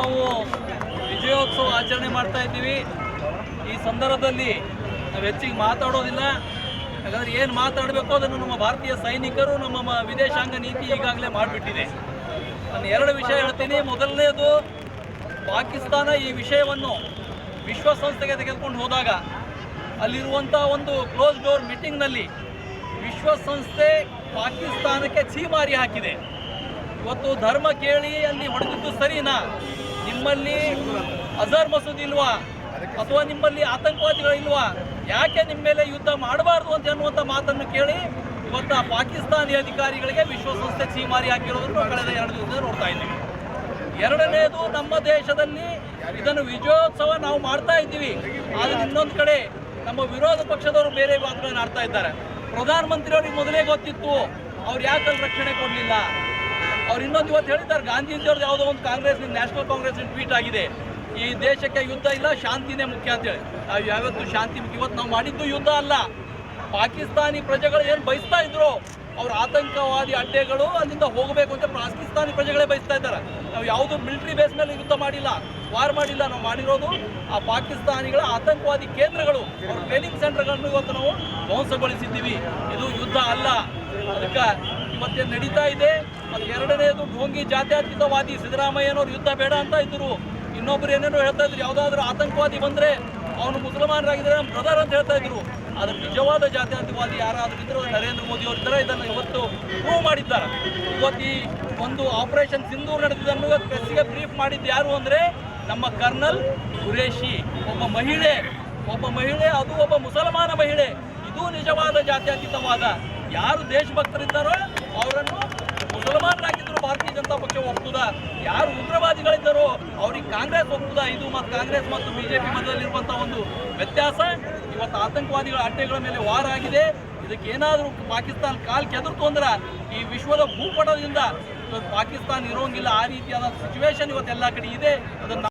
ನಾವು ವಿಜಯೋತ್ಸವ ಆಚರಣೆ ಮಾಡ್ತಾ ಇದ್ದೀವಿ. ಈ ಸಂದರ್ಭದಲ್ಲಿ ನಾವು ಹೆಚ್ಚಿಗೆ ಮಾತಾಡೋದಿಲ್ಲ. ಯಾಕಂದ್ರೆ ಏನು ಮಾತಾಡಬೇಕು ಅದನ್ನು ನಮ್ಮ ಭಾರತೀಯ ಸೈನಿಕರು, ನಮ್ಮ ವಿದೇಶಾಂಗ ನೀತಿ ಈಗಾಗಲೇ ಮಾಡಿಬಿಟ್ಟಿದೆ. ನಾನು ಎರಡು ವಿಷಯ ಹೇಳ್ತೀನಿ. ಮೊದಲನೇದು, ಪಾಕಿಸ್ತಾನ ಈ ವಿಷಯವನ್ನು ವಿಶ್ವಸಂಸ್ಥೆಗೆ ತೆಗೆದುಕೊಂಡು ಹೋದಾಗ ಅಲ್ಲಿರುವಂಥ ಒಂದು ಕ್ಲೋಸ್ ಡೋರ್ ಮೀಟಿಂಗ್ನಲ್ಲಿ ವಿಶ್ವಸಂಸ್ಥೆ ಪಾಕಿಸ್ತಾನಕ್ಕೆ ಛೀಮಾರಿ ಹಾಕಿದೆ. ಇವತ್ತು ಧರ್ಮ ಕೇಳಿ ಅಲ್ಲಿ ಹೊಡೆದಿದ್ದು ಸರಿನಾ? ನಿಮ್ಮಲ್ಲಿ ಅಜರ್ ಮಸೂದ್ ಇಲ್ವಾ? ಅಥವಾ ನಿಮ್ಮಲ್ಲಿ ಆತಂಕವಾದಿಗಳಿಲ್ವಾ ಯಾಕೆ ನಿಮ್ಮ ಮೇಲೆ ಯುದ್ಧ ಮಾಡಬಾರ್ದು ಅಂತ ಅನ್ನುವಂಥ ಮಾತನ್ನು ಕೇಳಿ ಇವತ್ತು ಪಾಕಿಸ್ತಾನಿ ಅಧಿಕಾರಿಗಳಿಗೆ ವಿಶ್ವಸಂಸ್ಥೆ ಸೀಮಾರಿ ಹಾಕಿರೋದನ್ನು ಕಳೆದ ಎರಡು ದಿವಸದಿಂದ ನೋಡ್ತಾ ಇದ್ದೀವಿ. ಎರಡನೇದು ನಮ್ಮ ದೇಶದಲ್ಲಿ ಇದನ್ನು ವಿಜಯೋತ್ಸವ ನಾವು ಮಾಡ್ತಾ ಇದ್ದೀವಿ. ಆದರೆ ಇನ್ನೊಂದು ಕಡೆ ನಮ್ಮ ವಿರೋಧ ಪಕ್ಷದವರು ಬೇರೆ ಮಾತುಗಳನ್ನು ಆಡ್ತಾ ಇದ್ದಾರೆ. ಪ್ರಧಾನಮಂತ್ರಿಯವರಿಗೆ ಮೊದಲೇ ಗೊತ್ತಿತ್ತು, ಅವ್ರು ಯಾಕಲ್ಲಿ ರಕ್ಷಣೆ ಕೊಡಲಿಲ್ಲ? ಅವ್ರು ಇನ್ನೊಂದು ಇವತ್ತು ಹೇಳಿದ್ದಾರೆ, ಗಾಂಧೀಜಿಯವ್ರದ್ದು ಯಾವುದೋ ಒಂದು ಕಾಂಗ್ರೆಸ್ ನ್ಯಾಷನಲ್ ಕಾಂಗ್ರೆಸ್ ಟ್ವೀಟ್ ಆಗಿದೆ. ಈ ದೇಶಕ್ಕೆ ಯುದ್ಧ ಇಲ್ಲ, ಶಾಂತಿನೇ ಮುಖ್ಯ ಅಂತೇಳಿ. ನಾವು ಯಾವತ್ತು ಶಾಂತಿ ಮುಖ್ಯ? ಇವತ್ತು ನಾವು ಮಾಡಿದ್ದು ಯುದ್ಧ ಅಲ್ಲ. ಪಾಕಿಸ್ತಾನಿ ಪ್ರಜೆಗಳು ಏನು ಬಯಸ್ತಾ ಇದ್ರು? ಅವ್ರ ಆತಂಕವಾದಿ ಅಡ್ಡೆಗಳು ಅಲ್ಲಿಂದ ಹೋಗಬೇಕು ಅಂತ ಪಾಕಿಸ್ತಾನಿ ಪ್ರಜೆಗಳೇ ಬಯಸ್ತಾ ಇದ್ದಾರೆ. ನಾವು ಯಾವುದು ಮಿಲಿಟರಿ ಬೇಸ್ ಮೇಲೆ ಯುದ್ಧ ಮಾಡಿಲ್ಲ, ವಾರ್ ಮಾಡಿಲ್ಲ. ನಾವು ಮಾಡಿರೋದು ಆ ಪಾಕಿಸ್ತಾನಿಗಳ ಆತಂಕವಾದಿ ಕೇಂದ್ರಗಳು, ಅವ್ರ ಟ್ರೈನಿಂಗ್ ಸೆಂಟರ್ಗಳನ್ನು ಇವತ್ತು ನಾವು ಧ್ವಂಸಗೊಳಿಸಿದ್ದೀವಿ. ಇದು ಯುದ್ಧ ಅಲ್ಲ. ಅದಕ್ಕೆ ಮತ್ತೆ ನಡೀತಾ ಇದೆ? ಎರಡನೇದು ಢೋಂಗಿ ಜಾತ್ಯತೀತವಾದಿ ಸಿದ್ದರಾಮಯ್ಯನವರು ಯುದ್ಧ ಬೇಡ ಅಂತ ಇದ್ರು ಇನ್ನೊಬ್ರು ಏನೇನೋ ಹೇಳ್ತಾ ಇದ್ರು, ಯಾವುದಾದ್ರೂ ಆತಂಕವಾದಿ ಬಂದರೆ ಅವನು ಮುಸಲ್ಮಾನರಾಗಿದ್ದರೆ ನಮ್ಮ ಬ್ರದರ್ ಅಂತ ಹೇಳ್ತಾ ಇದ್ರು. ಆದ್ರೆ ನಿಜವಾದ ಜಾತ್ಯತೀತವಾದಿ ಯಾರಾದ್ರೂ ಇದ್ರು ನರೇಂದ್ರ ಮೋದಿ ಅವ್ರ ಇದ್ದಾರೆ ಇದನ್ನು ಇವತ್ತು ಪ್ರೂವ್ ಮಾಡಿದ್ದಾರೆ. ಇವತ್ತು ಒಂದು ಆಪರೇಷನ್ ಸಿಂಧೂರ್ ನಡೆದಿದ್ದನ್ನು ಇವತ್ತು ಪ್ರೆಸ್ಸಿಗೆ ಬ್ರೀಫ್ ಮಾಡಿದ್ದು ಯಾರು ಅಂದರೆ ನಮ್ಮ ಕರ್ನಲ್ ಖುರೇಶಿ ಒಬ್ಬ ಮಹಿಳೆ. ಒಬ್ಬ ಮಹಿಳೆ, ಅದು ಒಬ್ಬ ಮುಸಲ್ಮಾನ ಮಹಿಳೆ. ಇದು ನಿಜವಾದ ಜಾತ್ಯತೀತವಾದ. ಯಾರು ದೇಶಭಕ್ತರಿದ್ದಾರೋ ಅವರನ್ನು ಮುಸಲ್ಮಾನರಾಗಿದ್ದರು ಭಾರತೀಯ ಜನತಾ ಪಕ್ಷ ಒಪ್ಪುದ? ಯಾರು ಉಗ್ರವಾದಿಗಳಿದ್ದಾರೋ ಅವ್ರಿಗೆ ಕಾಂಗ್ರೆಸ್ ಒಪ್ಪುದ? ಇದು ಮತ್ತು ಕಾಂಗ್ರೆಸ್ ಮತ್ತು ಬಿಜೆಪಿ ಮಧ್ಯದಲ್ಲಿರುವಂಥ ಒಂದು ವ್ಯತ್ಯಾಸ. ಇವತ್ತು ಆತಂಕವಾದಿಗಳ ಅಡ್ಡೆಗಳ ಮೇಲೆ ವಾರ ಆಗಿದೆ. ಇದಕ್ಕೆ ಏನಾದರೂ ಪಾಕಿಸ್ತಾನ ಕಾಲ್ ಕೆದರ್ತು ಅಂದ್ರೆ ಈ ವಿಶ್ವದ ಭೂಪಟದಿಂದ ಇವತ್ತು ಪಾಕಿಸ್ತಾನ ಇರೋಂಗಿಲ್ಲ. ಆ ರೀತಿಯಾದ ಸಿಚುವೇಶನ್ ಇವತ್ತು ಎಲ್ಲ ಕಡೆ ಇದೆ. ಅದನ್ನು